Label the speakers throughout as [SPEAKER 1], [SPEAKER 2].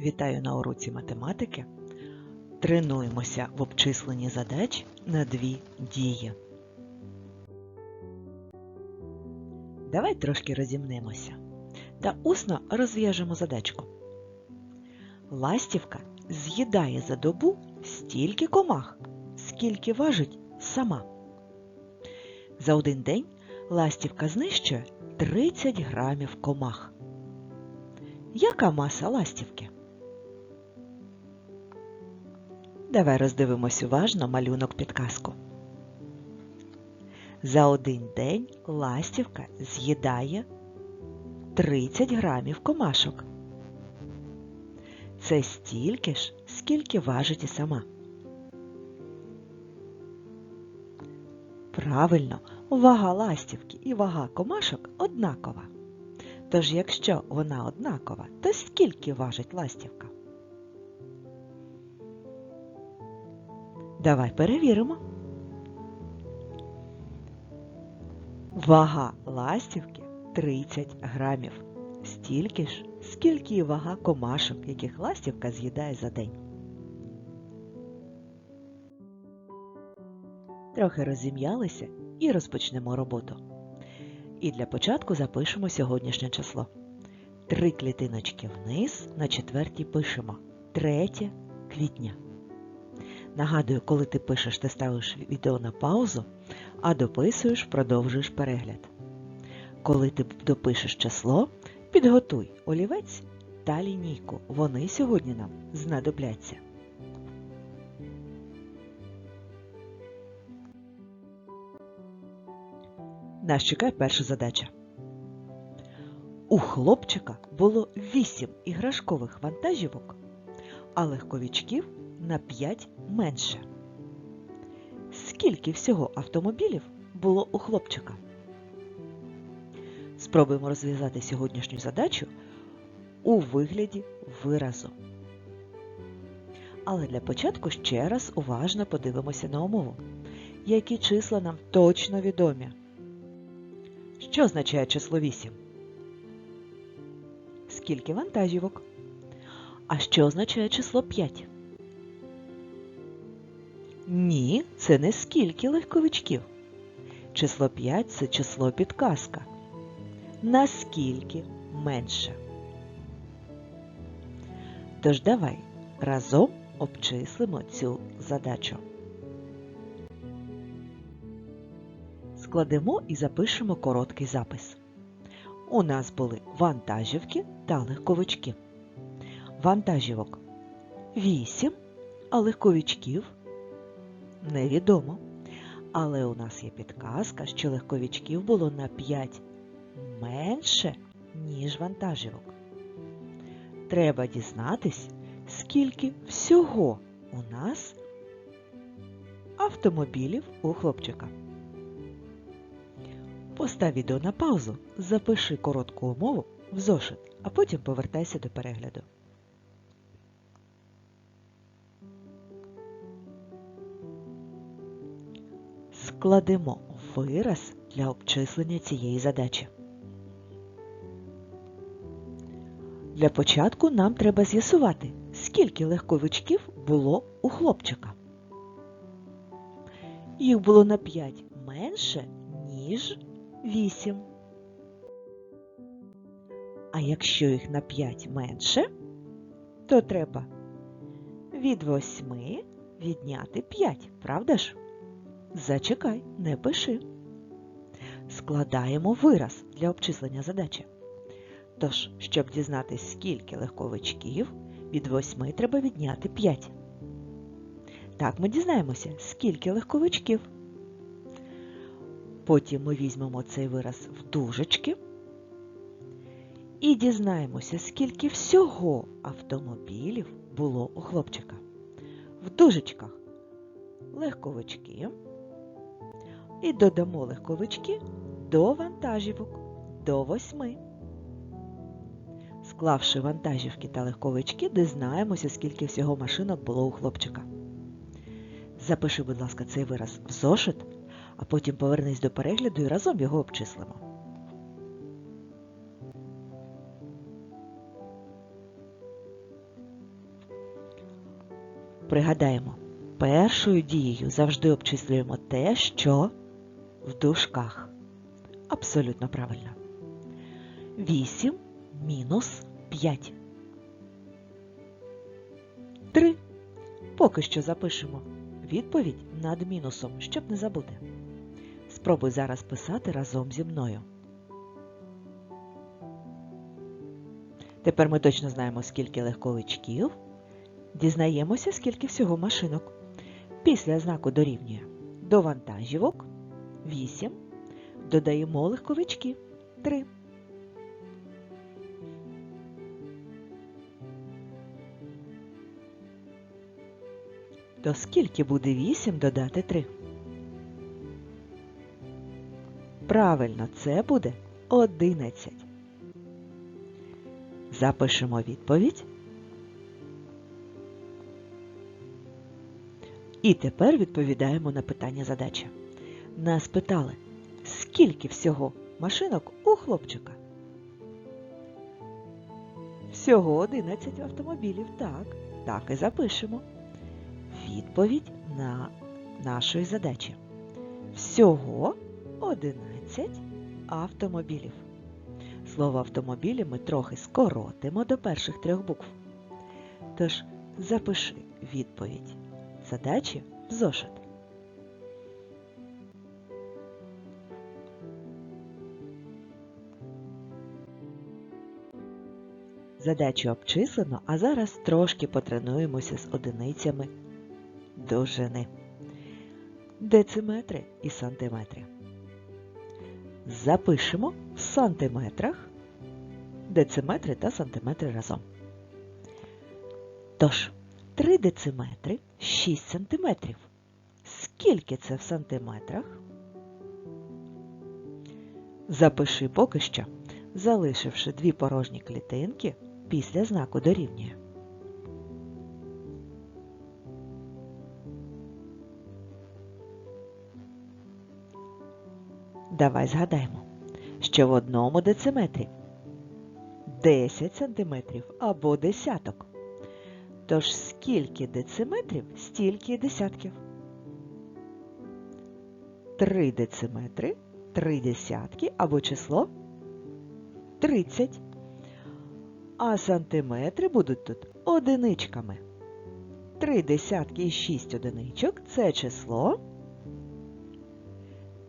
[SPEAKER 1] Вітаю на уроці математики. Тренуємося в обчисленні задач на дві дії. Давай трошки розімнемося та усно розв'яжемо задачку. Ластівка з'їдає за добу стільки комах, скільки важить сама. За один день ластівка знищує 30 грамів комах. Яка маса ластівки? Давай роздивимось уважно малюнок підказку. За один день ластівка з'їдає 30 грамів комашок. Це стільки ж, скільки важить і сама. Правильно, вага ластівки і вага комашок однакова. Тож, якщо вона однакова, то скільки важить ластівка? Давай перевіримо. Вага ластівки 30 грамів. Стільки ж, скільки і вага комашок, яких ластівка з'їдає за день. Трохи розім'ялися і розпочнемо роботу. І для початку запишемо сьогоднішнє число. Три клітиночки вниз, на четвертій пишемо 3 квітня. Нагадую, коли ти пишеш, ти ставиш відео на паузу, а дописуєш, продовжуєш перегляд. Коли ти допишеш число, підготуй олівець та лінійку. Вони сьогодні нам знадобляться. Нас чекає перша задача. У хлопчика було 8 іграшкових вантажівок, а легковичків на 5 менше. Скільки всього автомобілів було у хлопчика? Спробуємо розв'язати сьогоднішню задачу у вигляді виразу. Але для початку ще раз уважно подивимося на умову. Які числа нам точно відомі? Що означає число 8? Скільки вантажівок? А що означає число 5? Ні, це не скільки легковичків. Число 5 це число підказка. Наскільки менше. Тож давай разом обчислимо цю задачу. Складемо і запишемо короткий запис. У нас були вантажівки та легковички. Вантажівок 8, а легковичків невідомо. Але у нас є підказка, що легковичків було на 5 менше, ніж вантажівок. Треба дізнатись, скільки всього у нас автомобілів у хлопчика. Постав відео на паузу, запиши коротку умову в зошит, а потім повертайся до перегляду. Складемо вираз для обчислення цієї задачі. Для початку нам треба з'ясувати, скільки легковичків було у хлопчика. Їх було на 5 менше, ніж 8. А якщо їх на 5 менше, то треба від 8 відняти 5, правда ж? Зачекай, не пиши. Складаємо вираз для обчислення задачі. Тож, щоб дізнатися, скільки легковичків, від 8 треба відняти 5. Так ми дізнаємося, скільки легковичків. Потім ми візьмемо цей вираз в дужечки і дізнаємося, скільки всього автомобілів було у хлопчика. В дужечках легковички і додамо легковички до вантажівок до 8. Склавши вантажівки та легковички, дізнаємося, скільки всього машинок було у хлопчика. Запиши, будь ласка, цей вираз в зошит, а потім повернись до перегляду і разом його обчислимо. Пригадаємо, першою дією завжди обчислюємо те, що в дужках. Абсолютно правильно. 8 мінус 5. 3. Поки що запишемо відповідь над мінусом, щоб не забути. Спробуй зараз писати разом зі мною. Тепер ми точно знаємо, скільки легковичків. Дізнаємося, скільки всього машинок. Після знаку дорівнює до вантажівок 8. Додаємо легковички 3. То скільки буде 8 додати 3? Правильно, це буде 11. Запишемо відповідь. І тепер відповідаємо на питання задачі. Нас питали, скільки всього машинок у хлопчика? Всього 11 автомобілів. Так, так і запишемо. Відповідь на нашої задачі. Всього 11 автомобілів. Слово автомобілі ми трохи скоротимо до перших трьох букв. Тож запиши відповідь задачі в зошит. Задачу обчислено, а зараз трошки потренуємося з одиницями довжини. Дециметри і сантиметри. Запишемо в сантиметрах дециметри та сантиметри разом. Тож, 3 дециметри 6 сантиметрів. Скільки це в сантиметрах? Запиши поки що, залишивши дві порожні клітинки після знаку дорівнює. Давай згадаємо, що в одному дециметрі 10 сантиметрів або десяток. Тож скільки дециметрів, стільки десятків. 3 дециметри, 3 десятки або число 30. А сантиметри будуть тут одиничками. 3 десятки і 6 одиничок це число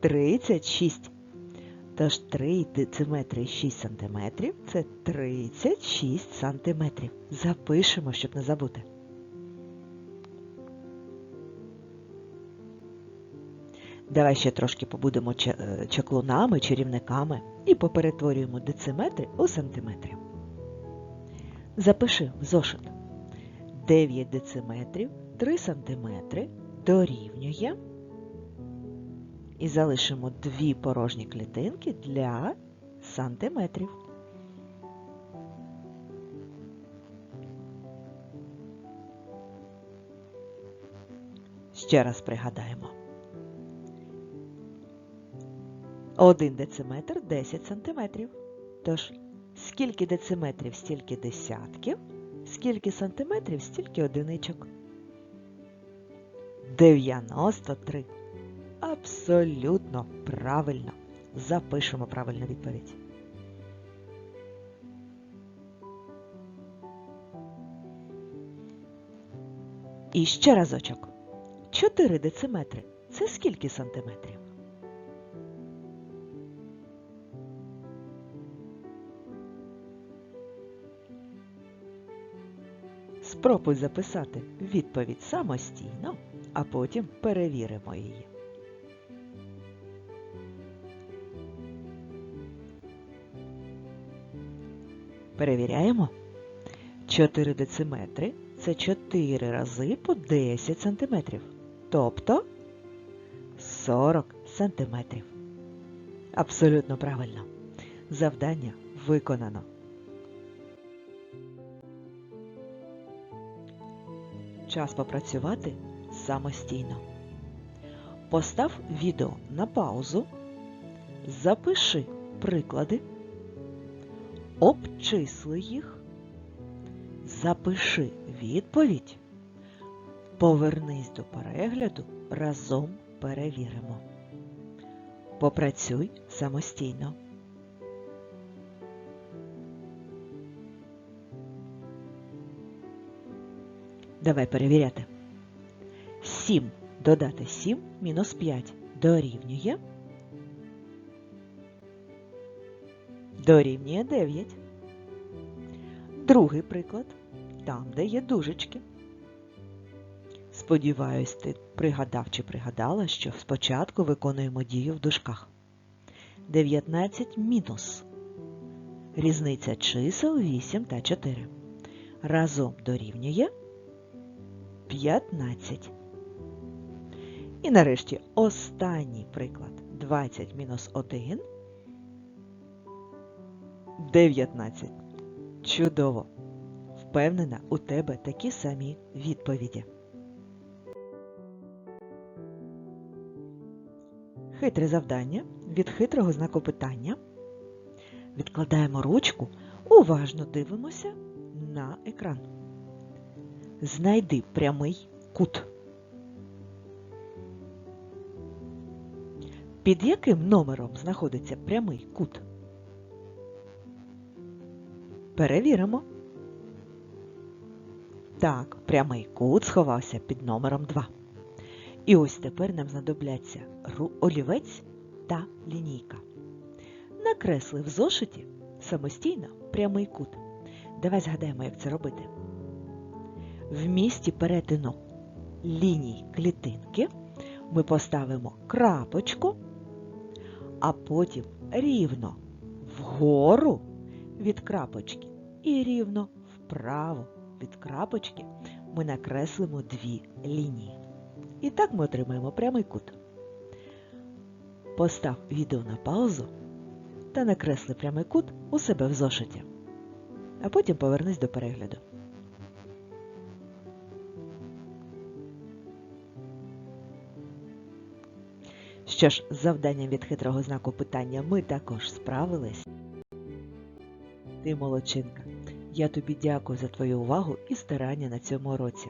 [SPEAKER 1] 36. Тож 3 дециметри і 6 сантиметрів – це 36 сантиметрів. Запишемо, щоб не забути. Давай ще трошки побудемо е, чаклунами, чарівниками і поперетворюємо дециметри у сантиметри. Запиши в зошит. 9 дециметрів 3 сантиметри дорівнює і залишимо дві порожні клітинки для сантиметрів. Ще раз пригадаємо. 1 дециметр 10 сантиметрів. Тож, скільки дециметрів, стільки десятків, скільки сантиметрів, стільки одиничок. 93. Абсолютно правильно. Запишемо правильну відповідь. І ще разочок. 4 дециметри. Це скільки сантиметрів? Спробуй записати відповідь самостійно, а потім перевіримо її. Перевіряємо. 4 дециметри це 4 рази по 10 сантиметрів. Тобто 40 сантиметрів. Абсолютно правильно. Завдання виконано. Час попрацювати самостійно. Постав відео на паузу. Запиши приклади. Обчисли їх, запиши відповідь, Повернись до перегляду, разом перевіримо. Попрацюй самостійно. Давай перевіряти. 7 додати 7 мінус 5 дорівнює. Дорівнює 9. Другий приклад. Там, де є дужечки. Сподіваюсь, ти пригадав чи пригадала, що спочатку виконуємо дію в дужках. 19 мінус. Різниця чисел 8 та 4. Разом дорівнює 15. І нарешті останній приклад. 20 мінус 1. 19. Чудово! Впевнена, у тебе такі самі відповіді. Хитре завдання від хитрого знаку питання. Відкладаємо ручку, уважно дивимося на екран. Знайди прямий кут. Під яким номером знаходиться прямий кут? Перевіримо. Так, прямий кут сховався під номером 2. І ось тепер нам знадобляться олівець та лінійка. Накресли в зошиті самостійно прямий кут. Давай згадаємо, як це робити. В місці перетину ліній клітинки ми поставимо крапочку, а потім рівно вгору від крапочки і рівно вправо від крапочки ми накреслимо дві лінії. І так ми отримаємо прямий кут. Постав відео на паузу та накресли прямий кут у себе в зошиті. А потім повернись до перегляду. Що ж, з завданням від хитрого знаку питання ми також справились. Ти молодчинка. Я тобі дякую за твою увагу і старання на цьому уроці.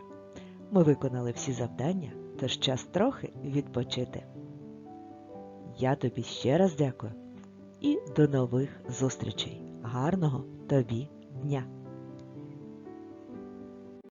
[SPEAKER 1] Ми виконали всі завдання, тож час трохи відпочити. Я тобі ще раз дякую і до нових зустрічей. Гарного тобі дня!